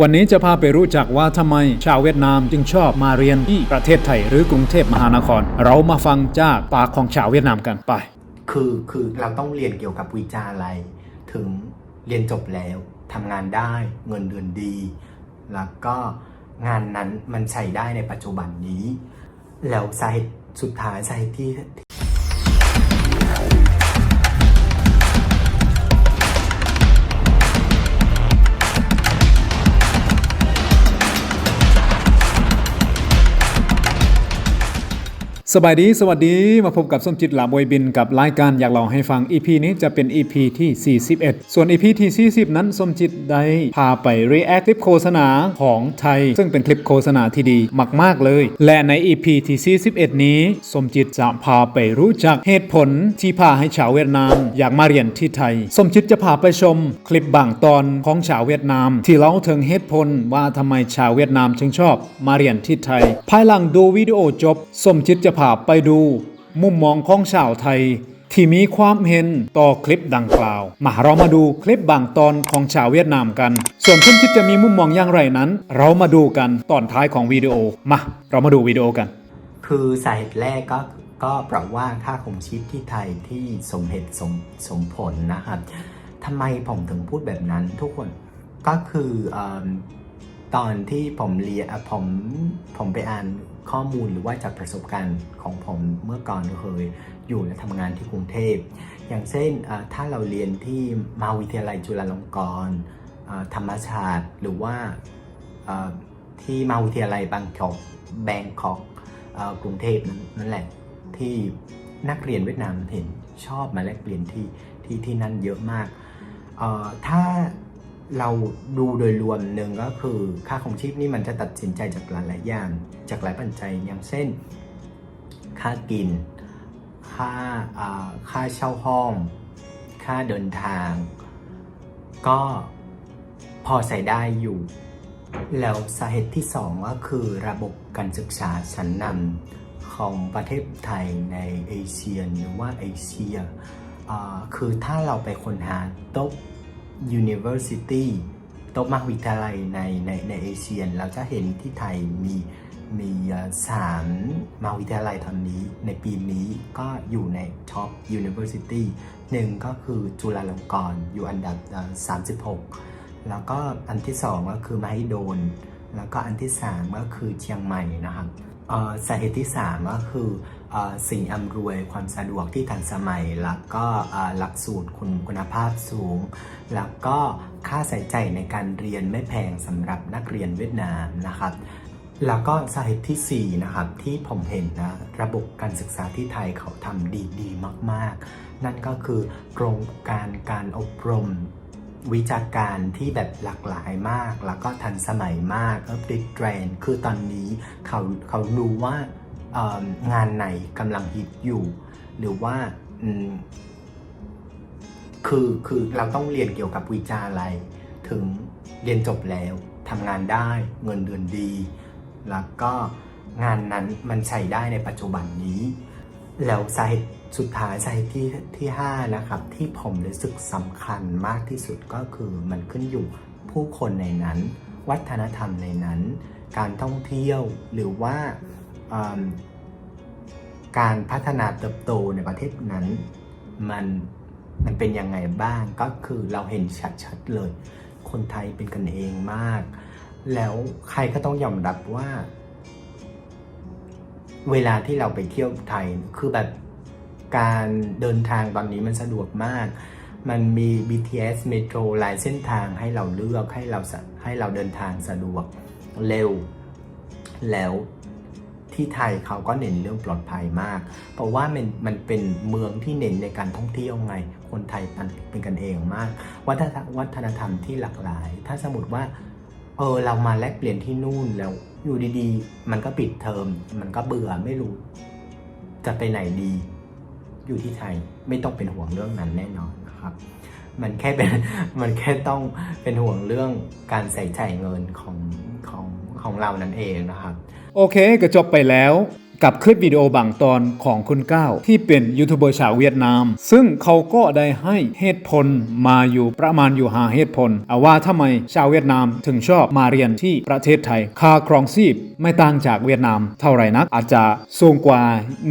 วันนี้จะพาไปรู้จักว่าทำไมชาวเวียดนามจึงชอบมาเรียนที่ประเทศไทยหรือกรุงเทพมหานคร เรามาฟังจากปากของชาวเวียดนามกันไป คือคือเราต้องเรียนเกี่ยวกับวิจาอะไร ถึงเรียนจบแล้วทำงานได้เงินเดือนดี แล้วก็งานนั้นมันใช้ได้ในปัจจุบันนี้ แล้วสาเหตุสุดท้ายสาเหตุที่ สบายดี สวัสดี มาพบกับส้มจิตหลาบวยบินกับรายการอยากลองให้ฟัง EP นี้จะเป็น EP ที่ 41 ส่วน EP ที่ 40 นั้นส้มจิตได้พาไป react คลิปโฆษณาของไทย ซึ่งเป็นคลิปโฆษณาที่ดีมากๆเลย และใน EP ที่ 41 นี้ส้มจิตจะพาไปรู้จักเหตุผลที่พาให้ชาวเวียดนาม อยากมาเรียนที่ไทยส้มจิตจะพาไปชมคลิปบางตอนของชาวเวียดนาม ที่เล่าถึงเหตุผลว่าทำไมชาวเวียดนามจึงชอบมาเรียนที่ไทย ภายหลังดูวิดีโอจบส้มจิตจะพาไปดู มุมมองของชาวไทย ที่มีความเห็นต่อคลิปดังกล่าว มาเรามาดูคลิปบางตอนของชาวเวียดนามกัน ส่วนเพื่อนที่จะมีมุมมองอย่างไรนั้น เรามาดูกันตอนท้ายของวิดีโอมาเรามาดูวิดีโอกัน คือสาเหตุแรกก็ก็เพราะว่าค่าครองชีพที่ไทยที่สมเหตุสมสมผลนะครับทำไมผมถึงพูดแบบนั้นทุกคนก็คืออตอนที่ผมเรียนผมผมไปอ่าน ข้อมูลหรือว่าจากประสบการณ์ของผมเมื่อก่อนเคยอยู่และทำงานที่กรุงเทพ อย่างเช่นถ้าเราเรียนที่มหาวิทยาลัยจุฬาลงกรณ์ธรรมศาสตร์หรือว่าที่มหาวิทยาลัยบางกอกแบงกอกกรุงเทพนั่นแหละที่นักเรียนเวียดนามเห็นชอบมาแลกเปลี่ยนที่ที่ที่นั่นเยอะมาก ถ้า เราดูโดยรวมหนึ่งก็คือค่าของชีพนี่มันจะตัดสินใจจากหลายๆอย่าง จากหลายปัจจัยอย่างเช่น ค่ากิน ค่าค่าเช่าห้อง ค่าเดินทาง ก็พอใส่ได้อยู่ แล้วสาเหตุที่สองก็คือระบบการศึกษาชั้นนำของประเทศไทยในเอเชียหรือว่าเอเชียคือถ้าเราไปค้นหาโต๊ะ University โต๊ะมหาวิทยาลัยในในในเอเชีย เราจะเห็นที่ไทยมีมีสามมหาวิทยาลัยตอนนี้ ในปีนี้ก็อยู่ในท็อป University หนึ่งก็คือจุฬาลงกรณ์อยู่อันดับ 36 แล้วก็อันที่สองก็คือมหิดลแล้วก็อันที่สามก็คือเชียงใหม่นะครับอ่อสาเหตุที่สามก็คือ สิ่งอำนวยความสะดวกที่ทันสมัย แล้วก็หลักสูตรคุณคุณภาพสูง แล้วก็ค่าใช้จ่ายในการเรียนไม่แพงสำหรับนักเรียนเวียดนามนะครับแล้วก็สาเหตุที่ 4 นะครับ ที่ผมเห็นนะ ระบบการศึกษาที่ไทยเขาทำดีดีมาก ๆ นั่นก็คือโครงการการอบรมวิชาการที่แบบหลากหลายมาก แล้วก็ทันสมัยมากอัปเดตเทรนด์คือตอนนี้เขาเขารู้ว่า งานไหนกำลังฮิตอยู่ หรือว่าคือคือเราต้องเรียนเกี่ยวกับวิชาอะไร ถึงเรียนจบแล้วทำงานได้เงินเดือนดี แล้วก็งานนั้นมันใช้ได้ในปัจจุบันนี้ แล้วสาเหตุสุดท้ายสาเหตุที่ที่ 5 นะครับ ที่ผมรู้สึกสำคัญมากที่สุดก็คือมันขึ้นอยู่ผู้คนในนั้น วัฒนธรรมในนั้น การท่องเที่ยวหรือว่า การพัฒนาเติบโตในประเทศนั้น มันมันเป็นยังไงบ้างก็คือเราเห็นชัดๆเลย คนไทยเป็นกันเองมาก แล้วใครก็ต้องยอมรับว่า เวลาที่เราไปเที่ยวไทยคือแบบการเดินทางตอนนี้มันสะดวกมาก มันมี BTS เมโทรหลายเส้นทางให้เราเลือกให้เราให้เราเดินทางสะดวกเร็ว แล้ว ที่ไทยเขาก็เน้นเรื่องปลอดภัยมาก เพราะว่ามันมันเป็นเมืองที่เน้นในการท่องเที่ยวไง คนไทยเป็นกันเองมาก วัฒนธรรมวัฒนธรรมที่หลากหลาย ถ้าสมมติว่าเออเรามาแลกเปลี่ยนที่นู่นแล้วอยู่ดีๆ มันก็ปิดเทอม มันก็เบื่อไม่รู้ จะไปไหนดี อยู่ที่ไทยไม่ต้องเป็นห่วงเรื่องนั้นแน่นอนนะครับมันแค่เป็นมันแค่ต้องเป็นห่วงเรื่องการใส่ใจเงินของ ของเรานั่นเองนะครับ โอเคก็จบไปแล้ว กับคลิปวิดีโอบางตอนของคุณก้าวที่เป็นยูทูบเบอร์ชาวเวียดนาม ซึ่งเขาก็ได้ให้เหตุผลมาอยู่ประมาณอยู่หาเหตุผลเอาว่าทำไมชาวเวียดนามถึงชอบมาเรียนที่ประเทศไทย ค่าครองชีพไม่ต่างจากเวียดนามเท่าไหร่นัก อาจจะสูงกว่า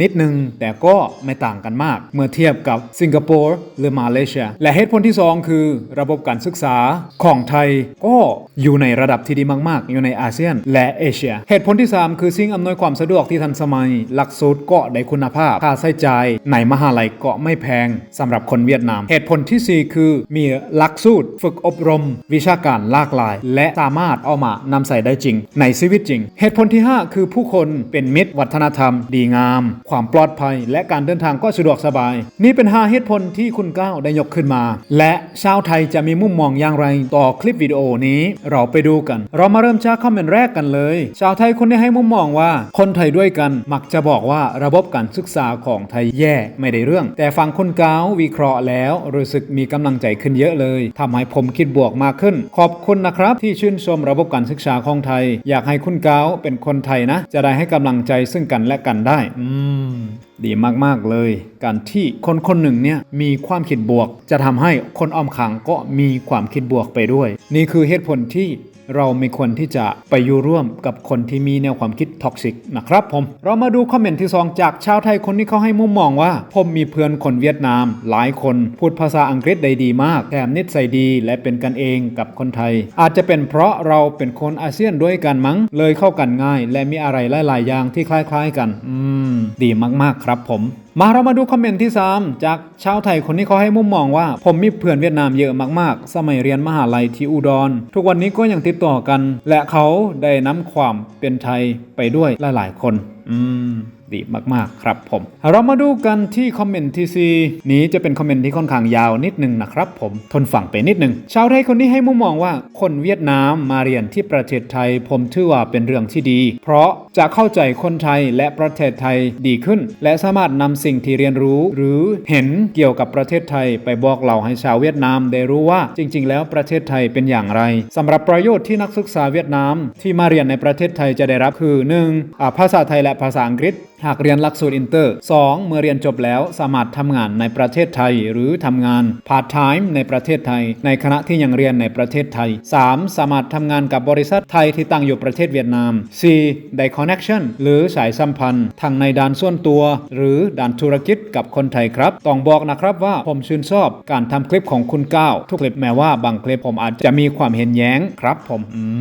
นิดนึง แต่ก็ไม่ต่างกันมาก เมื่อเทียบกับสิงคโปร์หรือมาเลเซีย และเหตุผลที่สองคือ ระบบการศึกษาของไทยก็อยู่ในระดับที่ดีมาก ๆ อยู่ในอาเซียน และเอเชีย เหตุผลที่ 3 คือสิ่งอำนวยความสะดวกที่ทันสมัยหลักสูตรก็ได้คุณภาพ ค่าใช้จ่ายในมหาลัยก็ไม่แพงสำหรับคนเวียดนาม เหตุผลทีสี่ 4 คือมีหลักสูตรฝึกอบรม วิชาการหลากหลาย และสามารถเอามานำใส่ได้จริง ในชีวิตจริง เหตุผลที่ 5 คือผู้คนเป็นมิตรวัฒนธรรม ดีงาม ความปลอดภัย และการเดินทางก็สะดวกสบาย นี่เป็น 5 เหตุผลที่คุณก้าวได้ยกขึ้นมา และชาวไทยจะมีมุมมองอย่างไรต่อคลิปวิดีโอนี้เราไปดูกัน เรามาเริ่มจากคอมเมนต์แรกกันเลย ชาวไทยคนนี้ให้มุมมองว่า คนไทยด้วยกันมักจะบอกว่าระบบการศึกษาของไทยแย่ไม่ได้เรื่อง แต่ฟังคนเกาววิเคราะห์แล้วรู้สึกมีกำลังใจขึ้นเยอะเลยทำให้ผมคิดบวกมากขึ้น ขอบคุณนะครับ ที่ชื่นชมระบบการศึกษาของไทย อยากให้คุณกาวเป็นคนไทยนะ จะได้ให้กำลังใจซึ่งกันและกันได้ อืม ดีมากๆเลย การที่คนคนหนึ่งเนี่ยมีความคิดบวก จะทำให้คนอ้อมขังก็มีความคิดบวกไปด้วย นี่คือเหตุผลที่เราไม่ควรที่จะไปอยู่ร่วมกับคนที่มีแนวความคิดท็อกซิกนะครับผม เรามาดูคอมเมนต์ที่ 2 จากชาวไทยคนนี้เขาให้มุมมองว่า ผมมีเพื่อนคนเวียดนาม หลายคนพูดภาษาอังกฤษได้ดีมาก แถมนิสัยดีและเป็นกันเองกับคนไทย อาจจะเป็นเพราะเราเป็นคนอาเซียนด้วยกันมั้ง เลยเข้ากันง่าย และมีอะไรหลาย ๆ อย่างที่คล้าย ๆ กัน อืม ดีมากๆครับผม มาเรามาดูคอมเมนต์ที่ 3 จากชาวไทยคนนี้เขาให้มุมมองว่า ผมมีเพื่อนเวียดนามเยอะมากๆ สมัยเรียนมหาลัยที่อุดร ทุกวันนี้ก็ยังติดต่อกัน และเขาได้นำความเป็นไทยไปด้วยหลายๆ คน อืม ดีมากๆ ครับผม เรามาดูกันที่คอมเมนต์ที่4นี้จะเป็นคอมเมนต์ที่ค่อนข้างยาวนิดนึงนะครับผมทนฟังไปนิดนึงชาวไทยคนนี้ให้มุมมองว่าคนเวียดนามมาเรียนที่ประเทศไทย ผมถือว่าเป็นเรื่องที่ดี เพราะจะเข้าใจคนไทยและประเทศไทยดีขึ้น และสามารถนำสิ่งที่เรียนรู้ หรือเห็นเกี่ยวกับประเทศไทย ไปบอกเล่าให้ชาวเวียดนามได้รู้ว่าจริง ๆ แล้วประเทศไทยเป็นอย่างไรสำหรับประโยชน์ที่นักศึกษาเวียดนาม ที่มาเรียนในประเทศไทยจะได้รับคือ 1. อ่าภาษาไทยและภาษาอังกฤษหากเรียนหลักสูตรอินเตอร์ 2. เมื่อเรียนจบแล้วสามารถทำงานในประเทศไทย หรือทำงานพาร์ทไทม์ในประเทศไทย ในขณะที่ยังเรียนในประเทศไทย 3. สามารถทำงานกับบริษัทไทยที่ตั้งอยู่ประเทศเวียดนาม 4. ได้คอนเน c t ชันหรือสายสัมพันธ์ทั้งในด้านส่วนตัว หรือด้านธุรกิจกับคนไทยครับ ต้องบอกนะครับว่าผมชื่นชอบการทำคลิปของคุณก้าวทุกคลิปแม้ว่าบางคลิปผมอาจจะมีความเห็นแย้งครับ ผม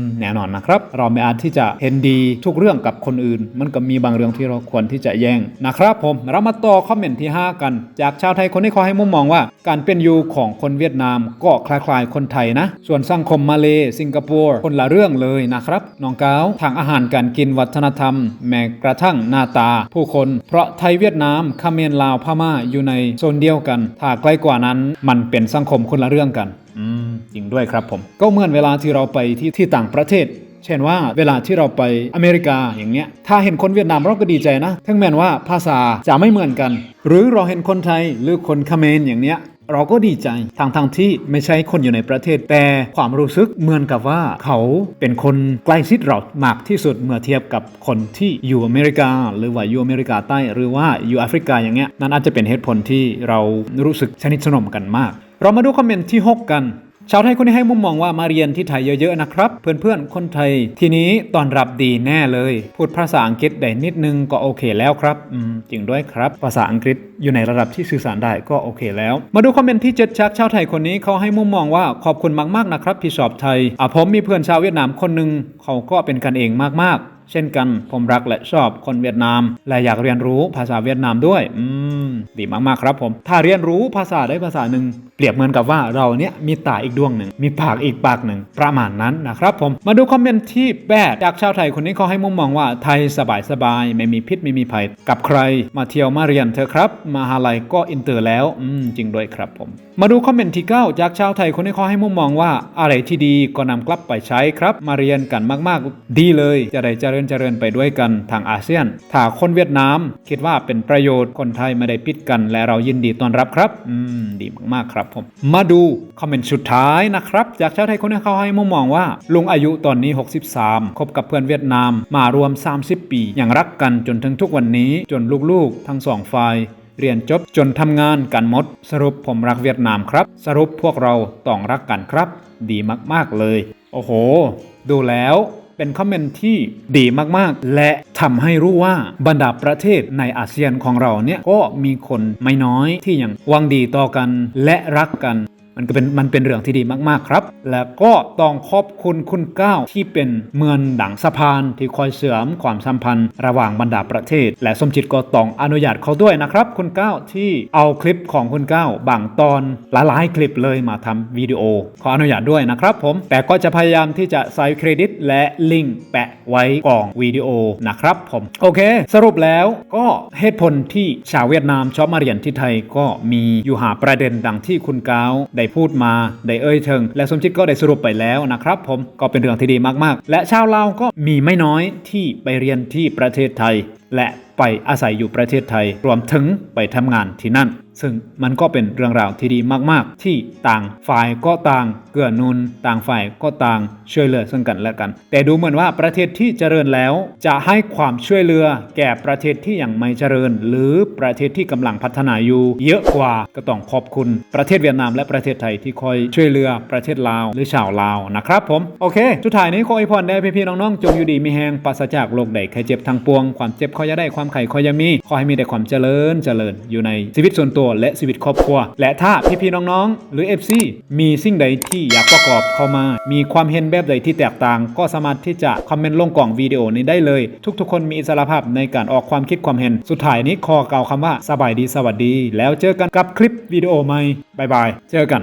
มแน่นอนนะครับ เราไม่อาจที่จะเห็นดีทุกเรื่องกับคนอื่น มันก็มีบางเรื่องที่เราควรที่จะแย้งนะครับผมเรามาต่อคอมเมนต์ที่ 5 กัน จากชาวไทยคนนี้เขาให้มุมมองว่า การเป็นอยู่ของคนเวียดนามก็คล้ายๆ คนไทยนะ ส่วนสังคมมาเลสิงคโปร์คนละเรื่องเลยนะครับน้องก้าวทางอาหารการกินวัฒนธรรม แม้กระทั่งหน้าตา ผู้คน เพราะไทยเวียดนามเขมรลาวพม่าอยู่ในโซนเดียวกัน ถ้าใกล้กว่านั้นมันเป็นสังคมคนละเรื่องกัน อืมจริงด้วยครับผม ก็เหมือนเวลาที่เราไปที่ที่ต่างประเทศ เช่นว่าเวลาที่เราไปอเมริกาอย่างเงี้ย ถ้าเห็นคนเวียดนามเราก็ดีใจนะถึงแม้ว่าภาษาจะไม่เหมือนกัน หรือเราเห็นคนไทยหรือคนเขมรอย่างเนี้ยเราก็ดีใจทางทางที่ไม่ใช่คนอยู่ในประเทศ แต่ความรู้สึกเหมือนกับว่าเขาเป็นคนใกล้ชิดเรามากที่สุดเมื่อเทียบกับคนที่อยู่อเมริกา หรือว่าอยู่อเมริกาใต้ หรือว่าอยู่แอฟริกาอย่างเงี้ยนั่นอาจจะเป็นเหตุผลที่เรารู้สึกสนิทสนมกันมาก เรามาดูคอมเมนต์ที่ 6 กัน ชาวไทยคนนี้ให้มุมมองว่ามาเรียนที่ไทยเยอะๆนะครับ เพื่อนๆคนไทย ทีนี้ตอนรับดีแน่เลย พูดภาษาอังกฤษได้นิดนึงก็โอเคแล้วครับอืมจริงด้วยครับ ภาษาอังกฤษอยู่ในระดับที่สื่อสารได้ก็โอเคแล้ว มาดูคอมเมนต์ที่เจ็ดจากชาวไทยคนนี้เขาให้มุมมองว่าขอบคุณมากๆนะครับพี่ชอบไทยอะผมมีเพื่อนชาวเวียดนามคนหนึ่งเขาก็เป็นกันเองมากๆเช่นกันผมรักและชอบคนเวียดนาม และอยากเรียนรู้ภาษาเวียดนามด้วย อืม ดีมากๆครับผม ถ้าเรียนรู้ภาษาได้ภาษาหนึ่ง เปรียบเหมือนกับว่าเราเนี่ยมีตาอีกดวงหนึ่ง มีปากอีกปากหนึ่ง ประมาณนั้นนะครับผมมาดูคอมเมนต์ที่แปดจากชาวไทยคนนี้เขาให้มุมมองว่าไทยสบายๆไม่มีพิษไม่มีภัย กับใครมาเที่ยวมาเรียนเถอครับมาหาลัยก็อินเตอร์แล้วอืมจริงด้วยครับผม มาดูคอมเมนต์ที่9จากชาวไทยคนนี้เขาให้มุมมองว่าอะไรที่ดีก็นำกลับไปใช้ครับ มาเรียนกันมากๆ ดีเลย จะได้เจริญญเจริญไปด้วยกันทางอาเซียน ถ้าคนเวียดนามคิดว่าเป็นประโยชน์คนไทยไม่ได้ปิดกัน และเรายินดีต้อนรับครับ อืมดีมากๆครับผม มาดูคอมเมนต์สุดท้ายนะครับ จากชาวไทยคนนี้เขาให้มุมมองว่า ลุงอายุตอนนี้ 63 คบกับเพื่อนเวียดนามมารวม 30 ปียังรักกันจนถึงทุกวันนี้จนลูกๆ ทั้งสองฝ่ายเรียนจบจนทำงานกันหมด สรุปผมรักเวียดนามครับ สรุปพวกเราต้องรักกันครับ ดีมากๆเลย โอ้โห ดูแล้ว เป็นคอมเมนต์ที่ดีมากๆ และทำให้รู้ว่าบรรดาประเทศในอาเซียนของเราเนี่ยก็มีคนไม่น้อยที่ยังหวังดีต่อกันและรักกัน มันก็เป็นมันเป็นเรื่องที่ดีมากๆครับ และก็ต้องขอบคุณคุณก้าวที่เป็นเมือนดังสะพานที่คอยเสริมความสัมพันธ์ ระหว่างบรรดาประเทศ และสมจิตก็ต้องอนุญาตเขาด้วยนะครับ คุณก้าวที่เอาคลิปของคุณก้าวบางตอนหลายๆคลิปเลยมาทำวิดีโอขออนุญาตด้วยนะครับผมแต่ก็จะพยายามที่จะใส่เครดิต และลิงก์แปะไว้กล่องวิดีโอนะครับผมโอเค สรุปแล้วก็เหตุผลที่ชาวเวียดนามชอบมาเรียนที่ไทยก็มีอยู่หาประเด็นดังที่คุณก้าวได้พูดมาได้เอ่ยถึงและสมจิตก็ได้สรุปไปแล้วนะครับ ผมก็เป็นเรื่องที่ดีมากๆ และชาวลาวก็มีไม่น้อยที่ไปเรียนที่ประเทศไทย และไปอาศัยอยู่ประเทศไทย รวมถึงไปทำงานที่นั่น ซึ่งมันก็เป็นเรื่องราวที่ดีมากๆ ที่ต่างฝ่ายก็ต่างเกื้อนุนต่างฝ่ายก็ต่างช่วยเหลือซึ่งกันและกัน แต่ดูเหมือนว่าประเทศที่เจริญแล้ว จะให้ความช่วยเหลือ แก่ประเทศที่ยังไม่เจริญ หรือประเทศที่กำลังพัฒนาอยู่ เยอะกว่าก็ต้องขอบคุณประเทศเวียดนามและประเทศไทยที่คอยช่วยเหลือประเทศลาวหรือชาวลาวนะครับผมโอเคสุดท้ายนี้ขออวยพรได้พี่ๆน้องๆจงอยู่ดีมีแหงปราศจากโรคใดไข้เจ็บทางปวง ความเจ็บขออยาได้ความไข่ขออยามีขอให้มีแต่ความเจริญเจริญอยู่ในชีวิตส่วนตัวและชีวิตครอบครัว และถ้าพี่ๆน้องๆ หรือ FC มีสิ่งใดที่อยากประกอบเข้ามา มีความเห็นแบบใดที่แตกต่าง ก็สามารถที่จะคอมเมนต์ลงกล่องวิดีโอนี้ได้เลย ทุกๆ คนมีอิสรภาพในการออกความคิดความเห็น สุดท้ายนี้ขอกล่าวคำว่าสบายดีสวัสดี แล้วเจอกันกับคลิปวิดีโอใหม่บายบาย เจอกัน